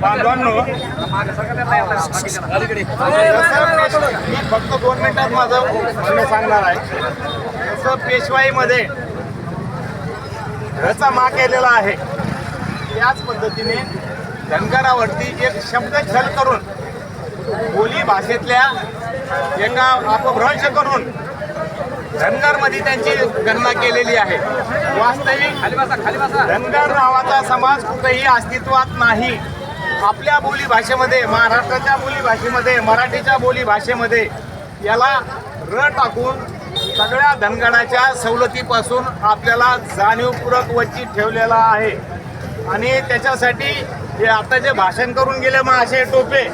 बांधवांनो मी फक्त दोन मिनिटात माझं म्हणणं सांगणार आहे. जसं पेशवाईमध्ये रचा मा केलेला आहे. त्याच पद्धतीने धनगरावरती एक शब्द छल करून बोली भाषेतल्या एका अपभ्रंश करून धनगरमध्ये त्यांची गणना केलेली आहे. वास्तविक धनगर नावाचा समाज कुठेही अस्तित्वात नाही. आपल्या बोली भाषेमध्ये महाराष्ट्राच्या बोली भाषेमध्ये मराठीच्या बोली भाषेमध्ये याला र टाकून सगळ्या धनगराच्या सवलतीपासून आपल्याला जाणीवपूर्वक वंचित ठेवलेला आहे. आणि त्याच्यासाठी हे आता जे भाषण करून गेले मग असे टोपे.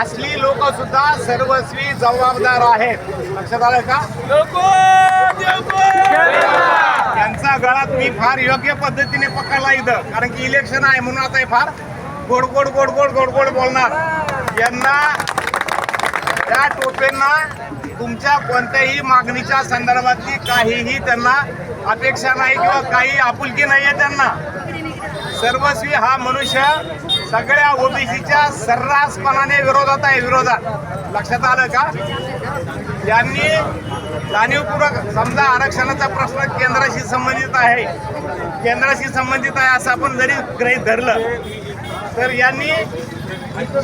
असली लोक सुद्धा सर्वस्वी जबाबदार आहेत. लक्षात आलं का? त्यांचा गळा तुम्ही फार योग्य पद्धतीने पकडला इथं. कारण की इलेक्शन आहे म्हणून आता हे फार गोड गोड गोड गोड गोड गोड बोलणार. यांना त्या टोपेंना तुमच्या कोणत्याही मागणीच्या संदर्भातली काहीही त्यांना अपेक्षा नाही किंवा काही आपुलकी नाही आहे त्यांना. सर्वस्वी हा मनुष्य सगळ्या ओबीसीच्या सर्रासपणाने विरोधात आहे विरोधात. लक्षात आलं का? यांनी जाणीवपूर्वक समजा आरक्षणाचा प्रश्न केंद्राशी संबंधित आहे. केंद्राशी संबंधित आहे असं आपण जरी गृहीत धरलं तर यांनी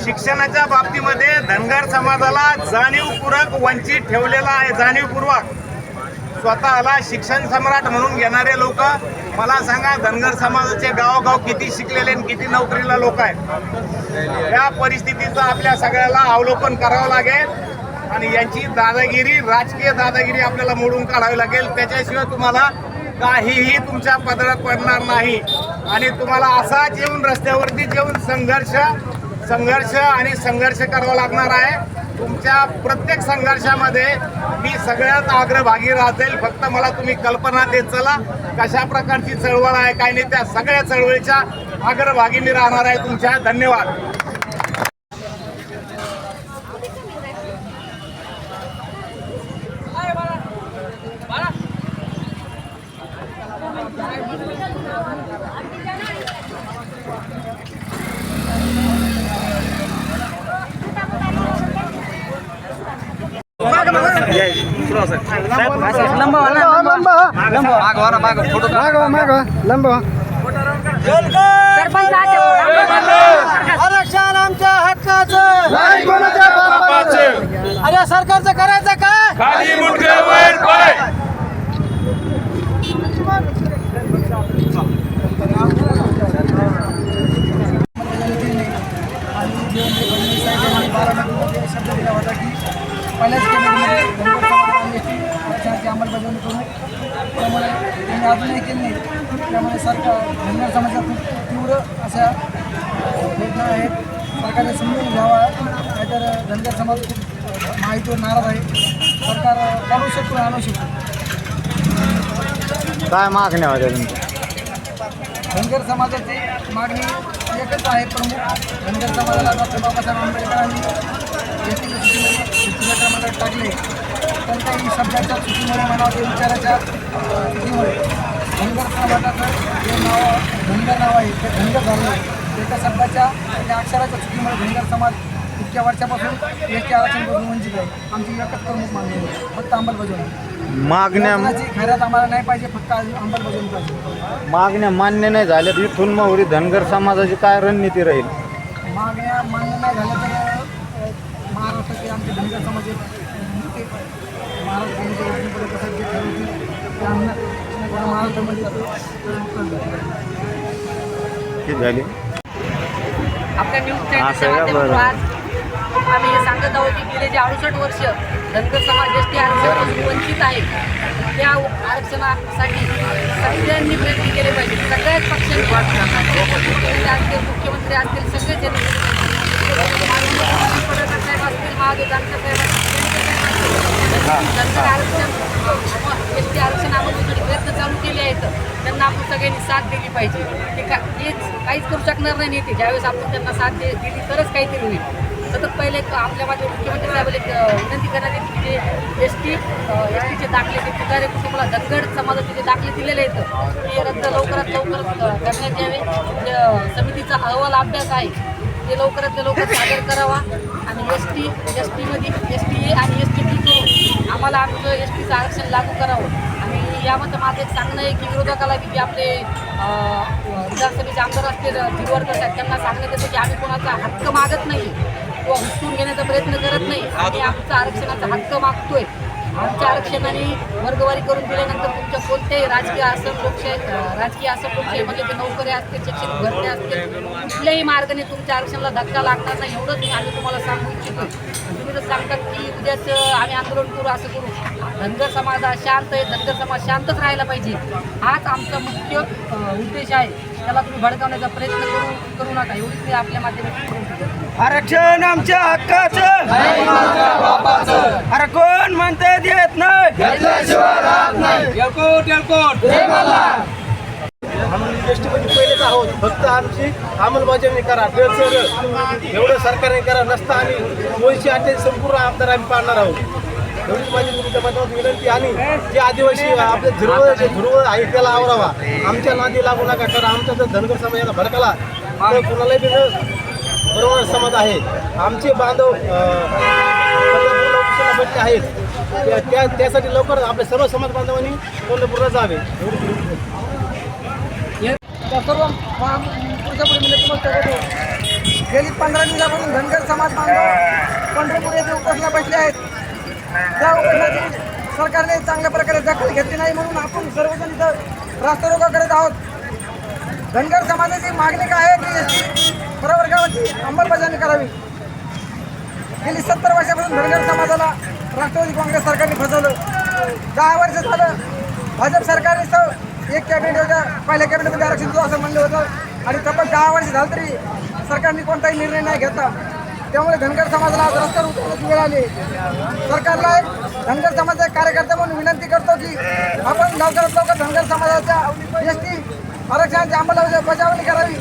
शिक्षणाच्या बाबतीमध्ये धनगर समाजाला जाणीवपूर्वक वंचित ठेवलेला आहे जाणीवपूर्वक. स्वतःला शिक्षण सम्राट म्हणून घेणारे लोक मला सांगा धनगर समाजाचे गावोगाव किती शिकलेले आणि किती नोकरीला लोक आहेत? या परिस्थितीचं आपल्या सगळ्याला अवलोकन करावं लागेल आणि यांची दादागिरी राजकीय दादागिरी आपल्याला मोडून काढावी लागेल. त्याच्याशिवाय तुम्हाला काहीही तुमच्या पदरात पडणार नाही. आणि तुम्हाला असाच येऊन रस्त्यावरती येऊन संघर्ष संघर्ष आणि संघर्ष करावा लागणार आहे. तुमच्या प्रत्येक संघर्षामध्ये मी सगळ्यात अग्रभागी राहतील फक्त मला तुम्ही कल्पना देत चला कशा प्रकारची चळवळ आहे काय नाही त्या सगळ्या चळवळीच्या अग्रभागी मी राहणार आहे तुमच्या. धन्यवाद. आरक्षण आमच्या हक्काचं. अरे सरकारचं करायचं काय खाली मुंडके वर पाय शब्द दिला होता की पहिल्याच केंद्रामध्ये धनगर समाजाने आरक्षणाची अंमलबजावणी करू त्यामुळे त्यांनी अजूनही केली नाही सरकार धनगर समाजात खूप तीव्र अशा योजना आहेत. सरकारने समजून घ्यावा. नाहीतर धनगर समाज खूप माहितीवर नाराज आहे. सरकार काढू शकतो आणू शकतो. काय मागण्या होत्या तुमच्या? धनगर समाजाची मागणी एकच आहे प्रमुख. धनगर समाजाला डॉक्टर बाबासाहेब आंबेडकरांनी टाकले. कोणत्याही शब्दाच्या चुकीमुळे म्हणा ते विचाराच्या चुकीमुळे धनगर समाजाचं जे नाव धनगर नाव आहे. ते धनगर झालं. एका शब्दाच्या त्या अक्षराच्या चुकीमुळे धनगर समाज इतक्या वर्षापासून एस टी आरक्षणपासून वंचित आहे. आमची एकच प्रमुख मागणी आहे. फक्त अंमलबजावणी. मागण्या खैरात आम्हाला नाही पाहिजे फक्त अंमलबजावणी पाहिजे. मागण्या मान्य नाही झाल्या तर इथून मग धनगर समाजाची काय रणनीती राहील? मागण्या मान्य नाही झाल्या तर महाराष्ट्राचे आमचे धनगर समाज ठरवतील पूर्ण महाराष्ट्रामध्ये किती झाली? आपल्या न्यूज चॅनलच्या आम्ही हे सांगत आहोत की गेले जे अडुसष्ट वर्ष धनगर समाज एस टी आरक्षणापासून वंचित आहे. त्या आरक्षणासाठी सगळ्यांनी प्रयत्न केले पाहिजे. सगळ्याच पक्षांनी. मुख्यमंत्री असतील मुख्यमंत्री असतील सगळेच पडळकर साहेब असतील महादेव साहेब असतील आरक्षण एस टी आरक्षण अंमलबजावणी प्रयत्न चालू केले आहेत त्यांना आपण सगळ्यांनी साथ दिली पाहिजे. ते का हेच काहीच करू शकणार नाही नेते. ज्यावेळेस आपण त्यांना साथ दे दिली तरच काहीतरी होईल. सतत पहिले आपल्या माझ्या मुख्यमंत्री साहेबांनी एक विनंती करण्यात येते की जे एस टी एस टीचे दाखले ते तुकारे कुटुंबाला धनगड समाजाचे जे दाखले दिलेले आहेत ते रद्द लवकरात लवकर अ, करण्यात यावे. जे, अ, समितीचा अहवाल अभ्यास आहे. ते लवकरात लवकर सादर करावा. आणि एस टी एस टीमध्ये एस टी ए आणि एस टी टी करून आम्हाला आमचं एस टीचं आरक्षण लागू करावं. आणि यामध्ये माझं एक सांगणं आहे की विरोधकाला की जे आपले विधानसभेचे आमदार असतील जिरवडकर साहेब त्यांना सांगण्यात येतं की आम्ही कोणाचा हक्क मागत नाही किंवा हुसकून घेण्याचा प्रयत्न करत नाही. आम्ही आमचा आरक्षणाचा हक्क मागतोय. आमच्या आरक्षणाने वर्गवारी करून दिल्यानंतर तुमच्या कोणत्याही राजकीय आसन लोकशाही राजकीय असं लोकशाहीमध्ये म्हणजे ते नोकऱ्या असतील शैक्षणिक भरत्या असतील कुठल्याही मार्गाने तुमच्या आरक्षणाला धक्का लागणार नाही एवढंच मी आम्ही तुम्हाला सांगू इच्छितो. तुम्ही जर सांगतात की उद्याच आम्ही आंदोलन करू असं करू. धनगर समाज हा शांत आहे धनगर समाज शांतच राहायला पाहिजे. हाच आमचा मुख्य उद्देश आहे. त्याला तुम्ही भडकावण्याचा प्रयत्न करू करू नका. एवढीच मी आपल्या माध्यमातून आरक्षण आमच्या हक्काचं. अरे कोण म्हणते देत नाही? एलकोट एलकोट आम्ही एस टीमध्ये पहिलेच आहोत. फक्त आमची अंमलबजावणी करा. गैरसोय एवढं सरकारने करा नसता आम्ही दोनशे अठ्ठ्याऐंशी संपूर्ण आमदार आम्ही पाडणार आहोत. एवढीच माझी तुमच्या माध्यमातून विनंती आणि जे आदिवासी आपले ध्रुव जे ध्रुव आहे त्याला आवरावा. आमच्या नादी लागू नका कारण आमचा जर धनगर समाजाला भडकला तर कुणालाही बरोबर समाज आहे. आमचे बांधव भेटले आहेत. त्या- त्यासाठी लवकर आपल्या सर्व समाज बांधवांनी पंढरपूरला जावे. त्या सर्व म्हणजे गेली पंधरा दिवसापासून धनगर समाज बांधव पंढरपूर येथे उपोषणा बसले आहेत. त्या उपासनाची सरकारने चांगल्या प्रकारे दखल घेतली नाही म्हणून आपण सर्वजण इथं रास्ता करत आहोत. धनगर समाजाची मागणी काय आहे की एस टी अंमलबजावणी करावी. गेली सत्तर वर्षापासून धनगर समाजाला राष्ट्रवादी काँग्रेस सरकारने फसवलं. दहा वर्ष झालं भाजप सरकारने सर एक कॅबिनेट होत्या पहिल्या कॅबिनेटमध्ये आरक्षण देऊ असं म्हणलं होतं. आणि तब्बल दहा वर्ष झालं तरी सरकारने कोणताही निर्णय नाही घेतला. त्यामुळे धनगर समाजाला आज रस्त्यावर उतरण्याची वेळ आली सरकारला एक धनगर समाजाचा कार्यकर्ता म्हणून विनंती करतो की आपण लवकरात लवकर धनगर समाजाच्या एस टी आरक्षणाची अंमलबजावणी करावी.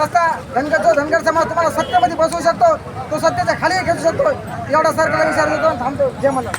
नसता धनगर जो धनगर समाज तुम्हाला सत्तेमध्ये बसवू शकतो. तो सत्तेच्या खाली खेचू शकतो. एवढा सरकारला विचार देतो थांबतो. जे मला